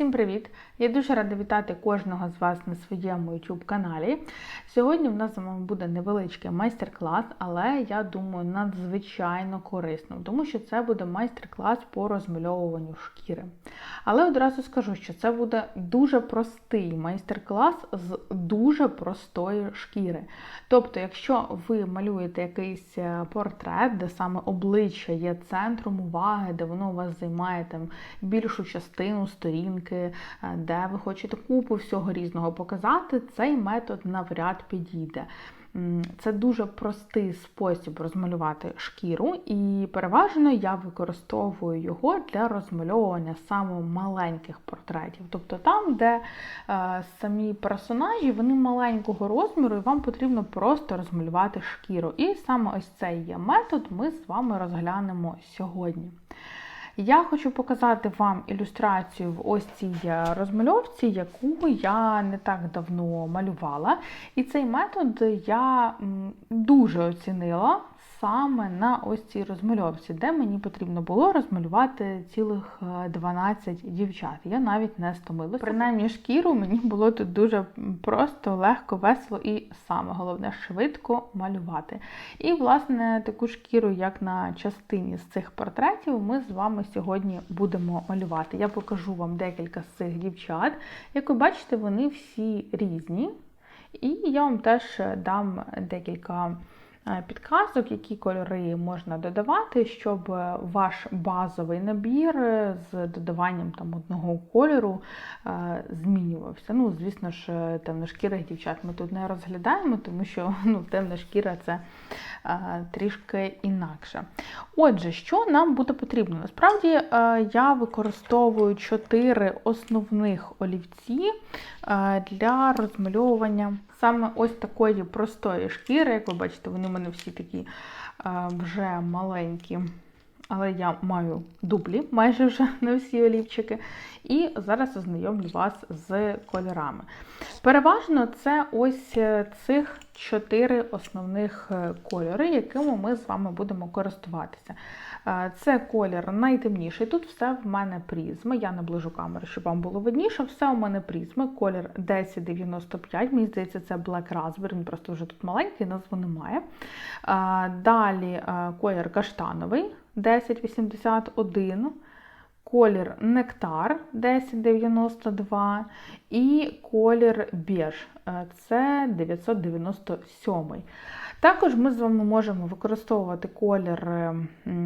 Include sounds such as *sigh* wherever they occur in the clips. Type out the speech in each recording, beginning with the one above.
Всім привіт! Я дуже рада вітати кожного з вас на своєму YouTube каналі. Сьогодні в нас з вами буде невеличкий майстер-клас, але я думаю, надзвичайно корисним, тому що це буде майстер-клас по розмальовуванню шкіри. Але одразу скажу, що це буде дуже простий майстер-клас з дуже простої шкіри. Тобто, якщо ви малюєте якийсь е, портрет, де саме обличчя є центром уваги, де воно у вас займає там більшу частину сторінки, е, де ви хочете купу всього різного показати, цей метод навряд підійде. Це дуже простий спосіб розмалювати шкіру, і переважно я використовую його для розмальовування саме маленьких портретів. Тобто там, де е, самі персонажі вони маленького розміру, і вам потрібно просто розмалювати шкіру. І саме ось цей є метод ми з вами розглянемо сьогодні. Я хочу показати вам ілюстрацію в ось цій е, розмальовці, яку я не так давно малювала. І цей метод я дуже оцінила саме на ось цій розмальовці, де мені потрібно було розмалювати цілих е, 12 дівчат. Я навіть не стомилася. Принаймні шкіру мені було тут дуже просто, легко, весело і саме головне швидко малювати. І, власне, таку шкіру, як на частині з цих портретів, ми з вами сьогодні будемо малювати. Я покажу вам декілька з цих дівчат. Як ви бачите, вони всі різні. І я вам теж дам декілька е, підказок, які кольори можна додавати, щоб ваш базовий набір з додаванням там одного кольору е, змінювався. Ну, звісно ж, темношкірих дівчат ми тут не розглядаємо, тому що *laughs* ну, темна шкіра це е, трішки інакше. Отже, що нам буде потрібно? Насправді е, я використовую чотири основних олівці е, для розмальовування саме ось такої простої шкіри. Як ви бачите, вони в мене всі такі е, вже маленькі. Але я маю дублі майже вже *laughs* на всі олівчики. І зараз ознайомлю вас з кольорами. Переважно це ось е, цих чотири основних е, кольори, якими ми з вами будемо користуватися. Е, Це колір найтемніший. Тут все в мене призми. Я наближу камеру, щоб вам було видніше. Все у мене призми. Колір 1095. Мені здається, це Black Raspberry, він просто вже тут маленький, назву немає. Далі колір каштановий 1081. Колір нектар 1092 і колір біж е, це 997. Також ми з вами можемо використовувати колір е,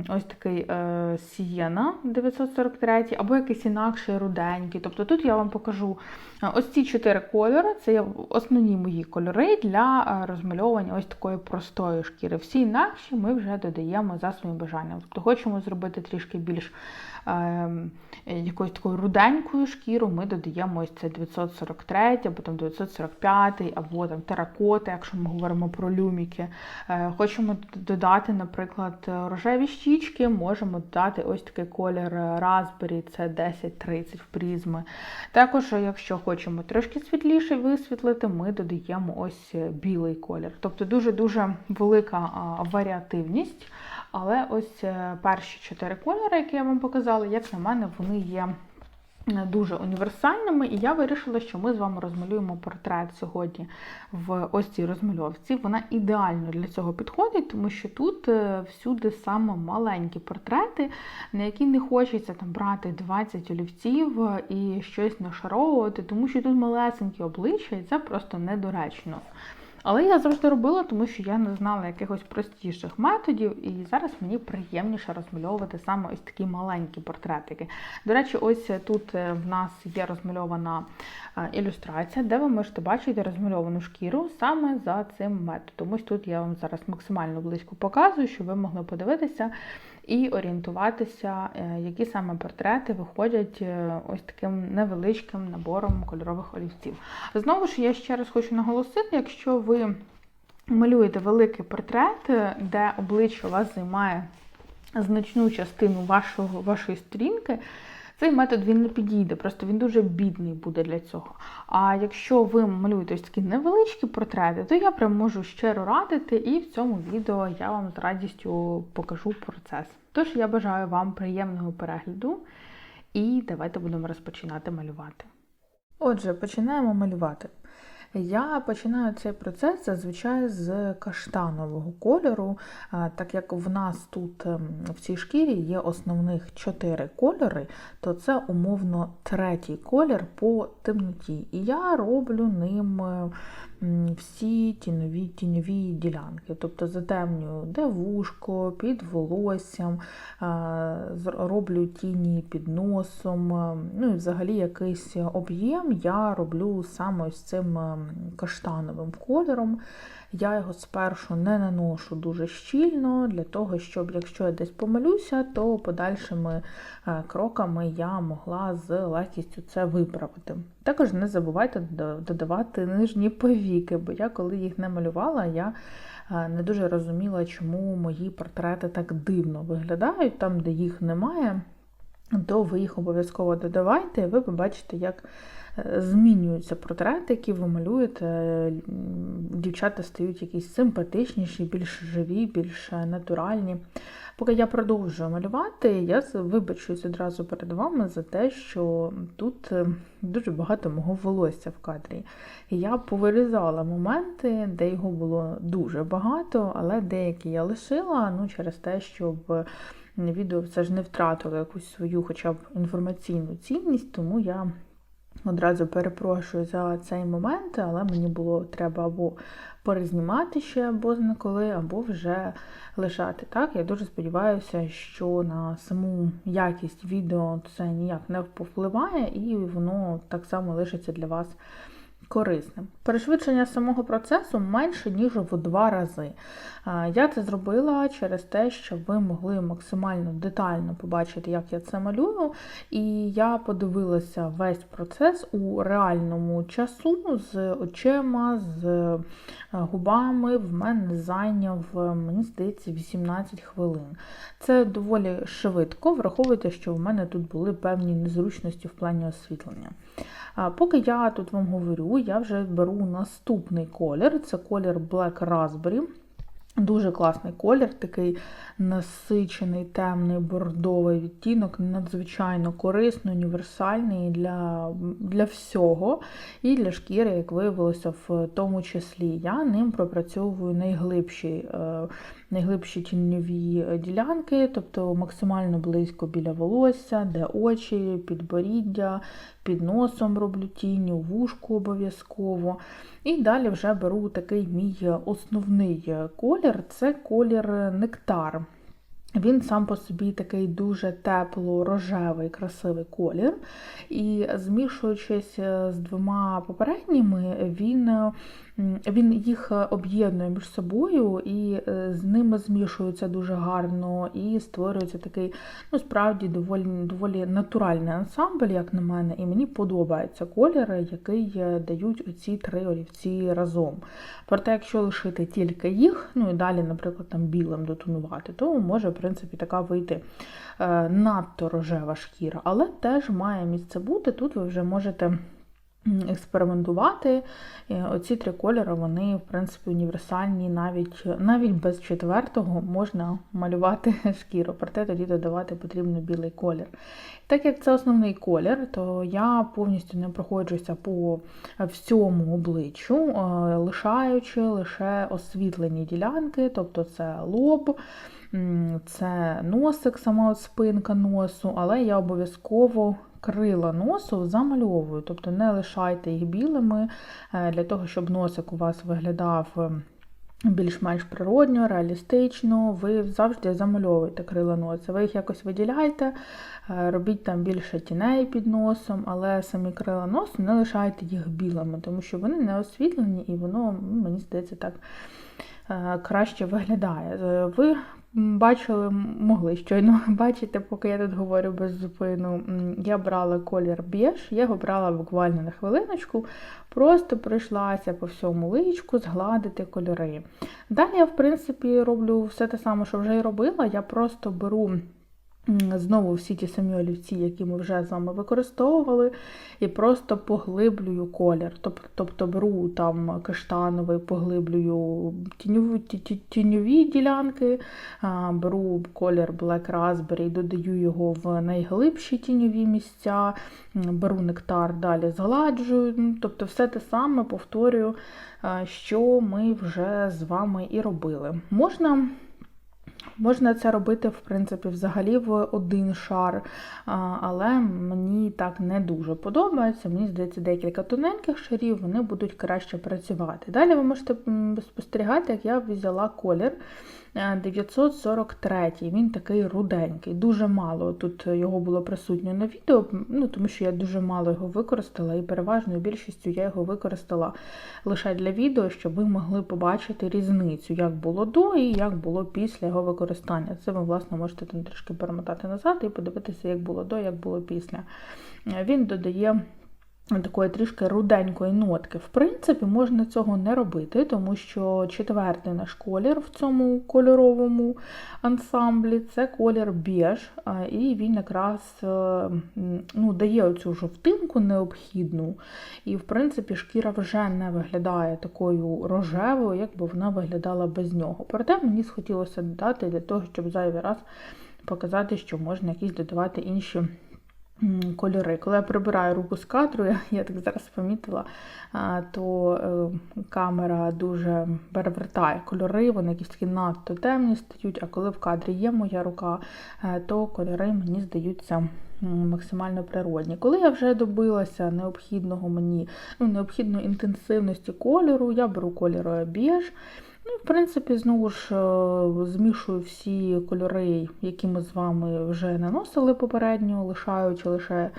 ось такий е, Сієна 943 або якийсь інакший руденький. Тобто тут я вам покажу е, ось ці чотири кольори, це основні мої кольори для розмальовування ось такої простої шкіри. Всі інакші ми вже додаємо за своїм бажанням. Тобто хочемо зробити трішки більш якоюсь такою руденькою шкіру, ми додаємо ось це 943, або там 945, або там теракота, якщо ми говоримо про люміки. Е, Хочемо додати, наприклад, рожеві щічки, можемо додати ось такий колір Raspberry, це 1030 в призми. Також, якщо хочемо трошки світліше висвітлити, ми додаємо ось білий колір. Тобто дуже-дуже велика варіативність. Але ось е, перші чотири кольори, які я вам показала, як на мене, вони є е, дуже універсальними. І я вирішила, що ми з вами розмалюємо портрет сьогодні в ось цій розмальовці. Вона ідеально для цього підходить, тому що тут е, всюди саме маленькі портрети, на які не хочеться там брати 20 олівців і щось нашаровувати, тому що тут малесенькі обличчя, і це просто недоречно. Але я завжди робила, тому що я не знала якихось простіших методів, і зараз мені приємніше розмальовувати саме ось такі маленькі портретики. До речі, ось тут е, в нас є розмальована е, ілюстрація, де ви можете бачити розмальовану шкіру саме за цим методом. Ось тут я вам зараз максимально близько показую, щоб ви могли подивитися і орієнтуватися, е, які саме портрети виходять е, ось таким невеличким набором кольорових олівців. Знову ж я ще раз хочу наголосити, якщо ви малюєте великий портрет, е, де обличчя у вас займає значну частину вашого, вашої сторінки, цей метод він не підійде, просто він дуже бідний буде для цього. А якщо ви малюєте ось такі невеличкі портрети, то я прям можу щиро радити, і в цьому відео я вам з радістю покажу процес. Тож я бажаю вам приємного перегляду І давайте будемо розпочинати малювати. Отже, починаємо малювати. Я починаю цей процес зазвичай з каштанового кольору, так як в нас тут ем, в цій шкірі є основних чотири кольори, то це умовно третій колір по темноті. І я роблю ним е, всі тіньові, тіньові ділянки, тобто затемнюю де вушко, під волоссям, роблю тіні під носом, ну і взагалі якийсь об'єм я роблю саме ось цим каштановим кольором. Я його спершу не наношу дуже щільно, для того, щоб якщо я десь помилюся, то подальшими е, кроками я могла з легкістю це виправити. Також не забувайте додавати нижні повіки, бо я коли їх не малювала, я е, не дуже розуміла, чому мої портрети так дивно виглядають, там, де їх немає. То ви їх обов'язково додавайте, і ви побачите, як змінюються портрети, які ви малюєте. Дівчата стають якісь симпатичніші, більш живі, більш натуральні. Поки я продовжую малювати, я вибачусь одразу перед вами за те, що тут е, дуже багато мого волосся в кадрі. Я повирізала моменти, де його було дуже багато, але деякі я лишила ну, через те, щоб відео все ж не втратило якусь свою хоча б інформаційну цінність, тому я одразу перепрошую за цей момент, але мені було треба або перезнімати ще або коли, або вже лишати. Так, я дуже сподіваюся, що на саму якість відео це ніяк не повпливає, і воно так само лишиться для вас корисним. Перешвидшення самого процесу менше, ніж в два рази. Я це зробила через те, щоб ви могли максимально детально побачити, як я це малюю. І я подивилася весь процес у реальному часу з очима, з е, губами. В мене зайняв, е, мені здається, 18 хвилин. Це доволі швидко, враховуйте, що в мене тут були певні незручності в плані освітлення. Поки я тут вам говорю, я вже беру наступний колір. Це колір Black Raspberry. Дуже класний колір, такий насичений, темний, бордовий відтінок, надзвичайно корисний, універсальний для, для всього. І для шкіри, як виявилося, в тому числі. Я ним пропрацьовую найглибші, е, найглибші тіньові ділянки, тобто максимально близько біля волосся, де очі, підборіддя, під носом роблю тінь, вушку обов'язково. І далі вже беру такий мій основний колір це колір нектар. Він сам по собі такий дуже тепло-рожевий, красивий колір. І змішуючись з двома попередніми, він, він їх об'єднує між собою і е, з ними змішується дуже гарно, і створюється такий, ну, справді, доволі, доволі натуральний ансамбль, як на мене, і мені подобається колір, який е, дають оці три олівці разом. Проте, якщо лишити тільки їх, ну і далі, наприклад, там білим дотонувати, то може, в принципі, така вийти е, надто рожева шкіра, але теж має місце бути. Тут ви вже можете експериментувати. Оці три кольори, вони, в принципі, універсальні, навіть, навіть без четвертого можна малювати *laughs* шкіру, проте тоді додавати потрібно білий колір. Так як це основний колір, то я повністю не проходжуся по всьому обличчю, е, лишаючи лише освітлені ділянки, тобто це лоб, це носик, сама спинка носу, але я обов'язково крила носу замальовую, тобто не лишайте їх білими е, для того, щоб носик у вас виглядав. е, Більш-менш природньо, реалістично, ви завжди замальовуєте крила носа. Ви їх якось виділяєте, е, робіть там більше тіней під носом, але самі крила носу не лишайте їх білими, тому що вони не освітлені і воно, мені здається, так краще виглядає. Ви бачили, могли щойно *laughs* бачити, поки я тут говорю без зупину. Я брала колір біж, я його брала буквально на хвилиночку, просто пройшлася по всьому личку, згладити кольори. Далі я, в принципі, роблю все те саме, що вже і робила. Я просто беру знову всі ті самі олівці, які ми вже з вами використовували, і просто поглиблюю колір. Тобто, беру там каштановий, поглиблюю тіньові, ті- ті- тіньові ділянки, беру колір Black Raspberry, додаю його в найглибші тіньові місця, беру нектар, далі згладжую. Тобто все те саме повторюю, що ми вже з вами і робили. Можна Можна це робити, в принципі, взагалі в один шар, але мені так не дуже подобається. Мені здається, декілька тоненьких шарів вони будуть краще працювати. Далі ви можете спостерігати, як я взяла колір 943. Він такий руденький, дуже мало. Тут його було присутньо на відео, ну, тому що я дуже мало його використала, і переважною більшістю я його використала лише для відео, щоб ви могли побачити різницю, як було до і як було після його використання. Це ви, власне, можете там трішки перемотати назад і подивитися, як було до, як було після. Він додає. Такої трішки руденької нотки. В принципі, можна цього не робити, тому що четвертий наш колір в цьому кольоровому ансамблі це колір біж, і він якраз е, ну, дає оцю жовтинку необхідну. І, в принципі, шкіра вже не виглядає такою рожевою, як би вона виглядала без нього. Проте мені схотілося додати для того, щоб зайвий раз показати, що можна якісь додавати інші кольори. Коли я прибираю руку з кадру, я, я так зараз помітила, то е, камера дуже перевертає кольори, вони якісь такі надто темні стають, а коли в кадрі є моя рука, е, то кольори мені здаються максимально природні. Коли я вже добилася необхідного мені, ну, необхідної інтенсивності кольору, я беру кольор біж. Ну, в принципі, знову ж е, змішую всі кольори, які ми з вами вже наносили попередньо, лишаючи лише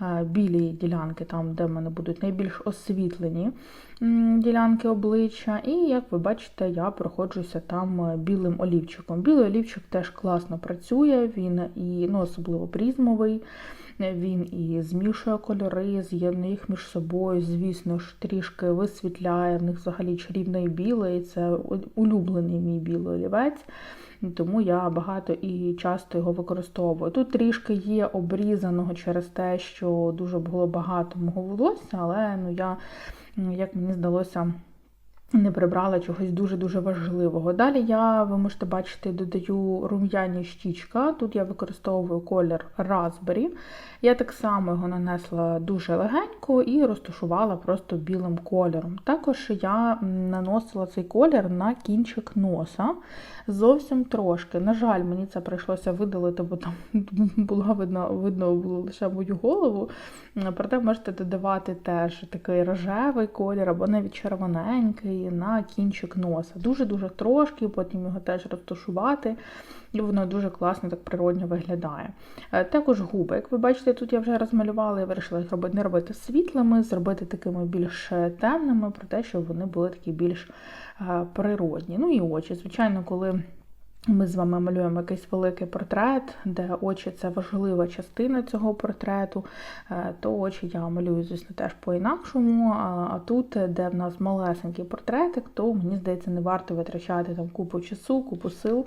е, білі ділянки, там, де в мене будуть найбільш освітлені ділянки обличчя. І, як ви бачите, я проходжуся там е, білим олівчиком. Білий олівчик теж класно працює, він і ну, особливо призмовий. Він і змішує кольори, з'єднує їх між собою, звісно ж, трішки висвітляє в них взагалі чарівний білий. Це улюблений мій білий олівець, тому я багато і часто його використовую. Тут трішки є обрізаного через те, що дуже було багато мого волосся, але ну, я, як мені здалося, не прибрала чогось дуже-дуже важливого. Далі я, ви можете бачити, додаю рум'яні щічка. Тут я використовую колір Raspberry. Я так само його нанесла дуже легенько і розташувала просто білим кольором. Також я наносила цей колір на кінчик носа зовсім трошки. На жаль, мені це прийшлося видалити, бо там *laughs* була видно, видно було лише мою голову. Проте можете додавати теж такий рожевий колір або навіть червоненький на кінчик носа. Дуже-дуже трошки, потім його теж розташувати, і воно дуже класно так природньо виглядає. Е, Також губи, як ви бачите, тут я вже розмалювала, я вирішила їх робити, не робити світлими, зробити такими більш темними, про те, щоб вони були такі більш е, природні. Ну і очі. Звичайно, коли ми з вами малюємо якийсь великий портрет, де очі це важлива частина цього портрету, е, то очі я малюю, звісно, теж по-інакшому. А тут, де в нас малесенький портретик, то мені здається, не варто витрачати там купу часу, купу сил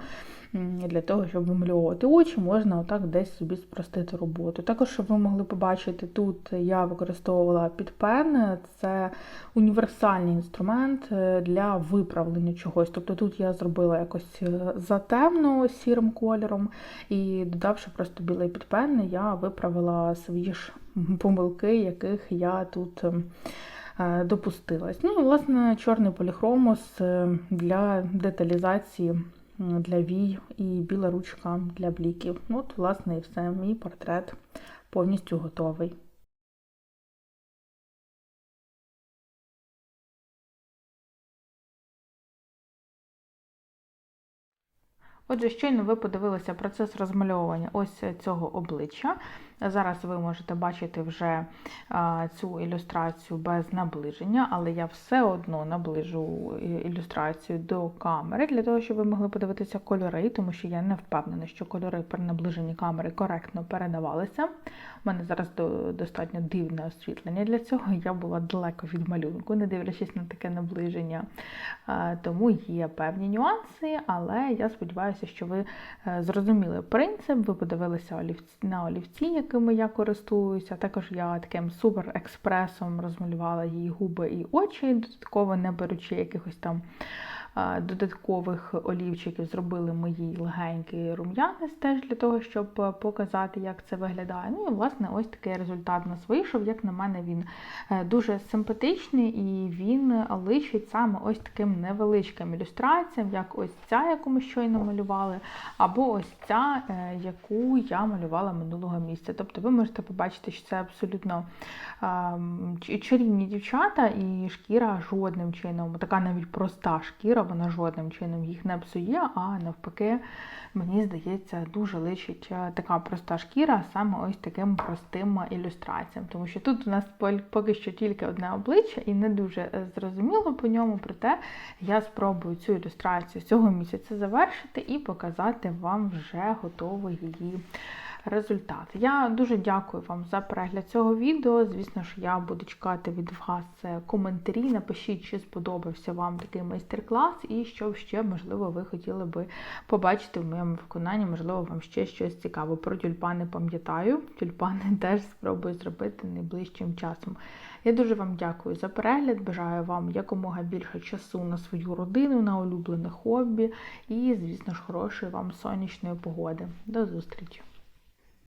для того, щоб вимальовувати очі, можна отак десь собі спростити роботу. Також, щоб ви могли побачити, тут я використовувала підпен, це універсальний інструмент е, для виправлення чогось. Тобто тут я зробила якось е, затемно сірим кольором, і додавши просто білий підпен, я виправила свої ж помилки, яких я тут. ем, е, Допустилась. Ну і власне чорний поліхромос для деталізації для вій і біла ручка для бліків. От, власне, і все. Мій портрет повністю готовий. Отже, щойно ви подивилися процес розмальовування ось цього обличчя. Зараз ви можете бачити вже цю ілюстрацію без наближення, але я все одно наближу ілюстрацію до камери для того, щоб ви могли подивитися кольори, тому що я не впевнена, що кольори при наближенні камери коректно передавалися. У мене зараз достатньо дивне освітлення для цього. Я була далеко від малюнку, не дивлячись на таке наближення. Тому є певні нюанси, але я сподіваюся, що ви е, зрозуміли принцип, ви подивилися на олівці, якими я користуюся. Також я таким супер-експресом розмалювала її губи і очі, додатково не беручи якихось там додаткових олівчиків, зробили мої легенький рум'янець теж для того, щоб е, показати, як це виглядає. Ну і власне ось такий результат у нас вийшов. Як на мене, він е, дуже симпатичний і він личить саме ось таким невеличким ілюстраціям, як ось ця, яку ми щойно малювали, або ось ця, е, яку я малювала минулого місяця. Тобто ви можете побачити, що це абсолютно ем, чарівні дівчата, і шкіра жодним чином, така навіть проста шкіра, вона жодним чином їх не псує, а навпаки, мені здається, дуже личить е, така проста шкіра саме ось таким простим ілюстраціям. Тому що тут у нас поки що тільки одне обличчя і не дуже е, зрозуміло по ньому, проте я спробую цю ілюстрацію цього місяця завершити і показати вам вже готовий її результат. Я дуже дякую вам за перегляд цього відео. Звісно ж, я буду чекати від вас е, коментарі. Напишіть, чи сподобався вам такий майстер-клас, і що ще, можливо, ви хотіли би побачити в моєму виконанні. Можливо, вам ще щось цікаве. Про тюльпани пам'ятаю. Тюльпани *laughs* теж спробую зробити найближчим часом. Я дуже вам дякую за перегляд. Бажаю вам якомога більше часу на свою родину, на улюблене хобі і, звісно ж, хорошої вам сонячної погоди. До зустрічі!